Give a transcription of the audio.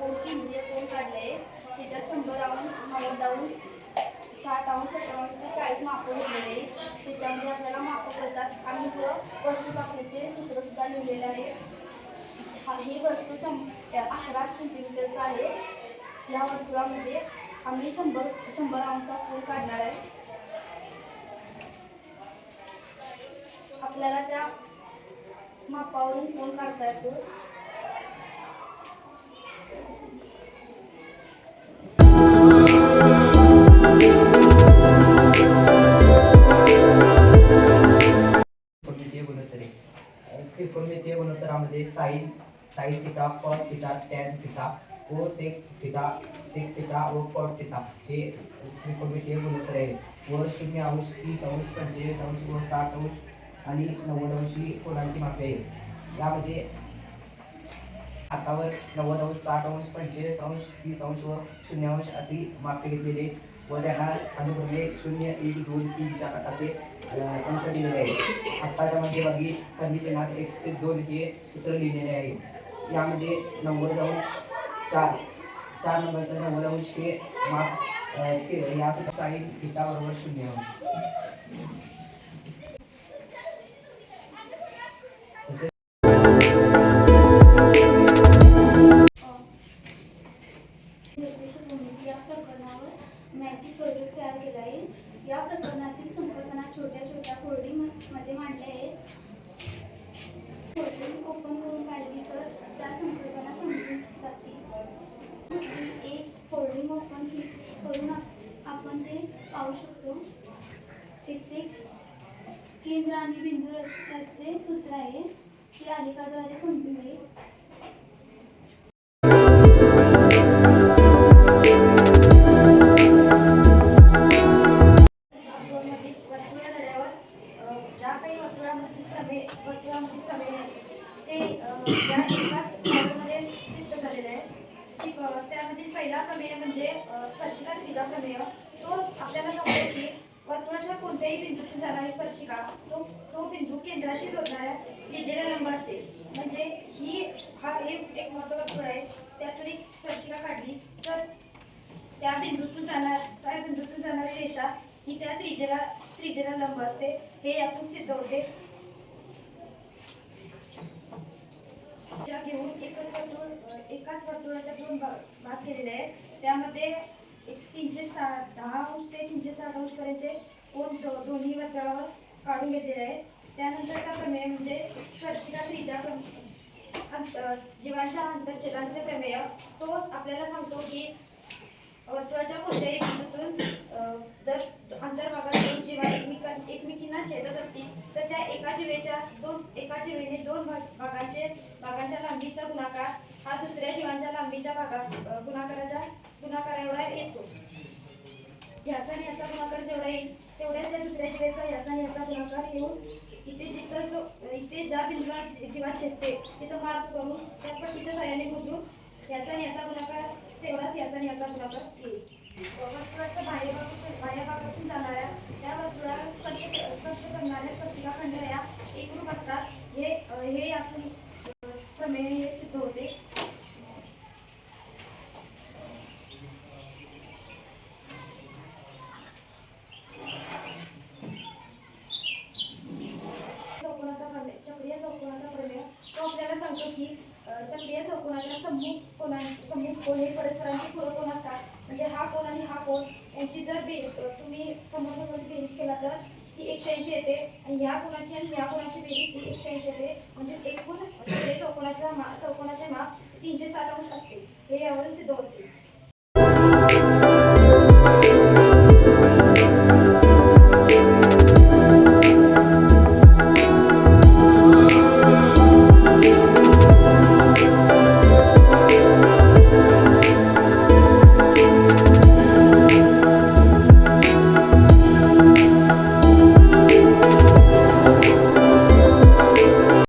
म्हणजे कोण केंद्रीय कोण काढले त्याच्यात शंभर अंश नव्वद अंश साठ अंश सत्तावन्नशे चाळीस मापं लिहिलेले त्याच्यामध्ये आपल्याला मापं करतात आणि व वर्तू सूत्रसुद्धा लिहिलेले आहे. हा हे वर्तू शं अकरा सेंटीमीटरचं आहे. या वर्तुळामध्ये आम्ही शंभर शंभर अंशचा पूल काढणार आहे. आपल्याला त्या मापावरून फोन काढता येतो अ, ते गुणोत्तरामध्ये sine sine theta cos theta tan theta व सेक थिटा सेक थिटा व कॉट थिटा. हे त्रिकोणमितीय गुणोत्तर आहेत. व शून्य अंश तीस अंश पंचेचाळीस अंश व साठ अंश आणि नव्वद अंशी कोणाची मापे आहेत. यामध्ये हातावर नव्वद अंश साठ अंश पंचेचाळीस अंश तीस अंश व शून्य अंश अशी मापे घेतलेली आहेत. व त्यांना अनुक्रमे शून्य एक दोन तीन चार असे अंक दिलेले आहेत आत्ताच्या मध्यभागी कंडिशनात एकशे दोन हे सूत्र लिहिलेले आहे. यामध्ये नव्वद अंश चार. चार नंबरचा नव्वद अंश हे माप या सूत्र साईन बरोबर शून्य अंश. एक फोल्डिंग ओपन करून आपण ते पाहू शकतो. तेथे केंद्र आणि बिंदू याचे सूत्र आहे ते अधिकाद्वारे त्यामधील पहिला प्रमेय म्हणजे स्पर्शिका त्रिजा प्रमेय. तो आपल्याला सांगतो की वर्तुळाच्या कोणत्याही बिंदूतून जाणारी स्पर्शिका तो तो बिंदू केंद्राशी जोडणाऱ्या विजेला लंब असते. म्हणजे ही हा एक एक मोठं वर्तुळ आहे. त्यातून एक स्पर्शिका काढली. तर त्या बिंदूतून जाणार त्या बिंदूतून जाणारी रेषा ही त्या त्रिजेला त्रिजेला लंब असते. हे यातून सिद्ध होते. घेऊन एकच वर्तुळ एकाच वर्तुळ भाग भाग केलेले आहेत. त्यामध्ये तीनशे साठ दहा अंश ते तीनशे साठ अंशपर्यंतचे कोण दो- दोन्ही वर्तुळावर काढून घेतलेले आहेत. त्यानंतरचा प्रमेय म्हणजे स्पर्शिका त्रिजा प्रमेय. अंत- जीवांच्या आंतरछेदांचे प्रमेय. तो आपल्याला सांगतो की वर्तुळाच्या कोणत्याही बिंदूतून जर अंतर्भागात दोन जीवा एकमेका एकमेकींना छेदत असतील तर त्या एका जीवेच्या दोन एका जीवेने दोन भाग- भागांचे भागांच्या लांबीचा गुणाकार हा दुसऱ्या भागात गुणाकाराच्या गुणाकारा एवढा येतो. ह्याचा आणि ह्याचा गुणाकार जेवढा येईल तेवढ्याच या दुसऱ्या जीवेचा ह्याचा आणि ह्याचा गुणाकार येऊन इथे जिथं जो इथे ज्या बिंदूला जीवात छेदते तिथं मार्ग करून त्या पट्टीच्या सहाय्याने मोजून याचा आणि याचा गुणाकार तेवढाच याचा आणि याचा गुणाकार येईल. वर्तुळाच्या बाह्यभागातून बाह्यभागातून बाह्य भागातून जाणाऱ्या त्या वर्तुळाला स्पर्श स्पर्श करणाऱ्या स्पर्शिका खंड या एकरूप असतात हे अ, हे यातून अ, प्रमेय हे सिद्ध होते चौकोनाचा प्रमेय चक्रीय चौकोनाचा प्रमेय तो आपल्याला सांगतो की अ, चक्रीय चौकोनाच्या सम्मुख कोणा सम्मुख कोण हे परस्परांचे पूरक कोण असतात? म्हणजे हा कोण आणि हा कोण? यांची जर बे तुम्ही समोर बेरीज केला तर ती एकशे ऐंशी येते. आणि या कोणाची आणि या कोणाची बेरीज ती एकशे ऐंशी येते. म्हणजे एकूण चौकोनाचा मा चौकोनाचे माप तीनशे साठ अंश असते. हे यावरून सिद्ध होते.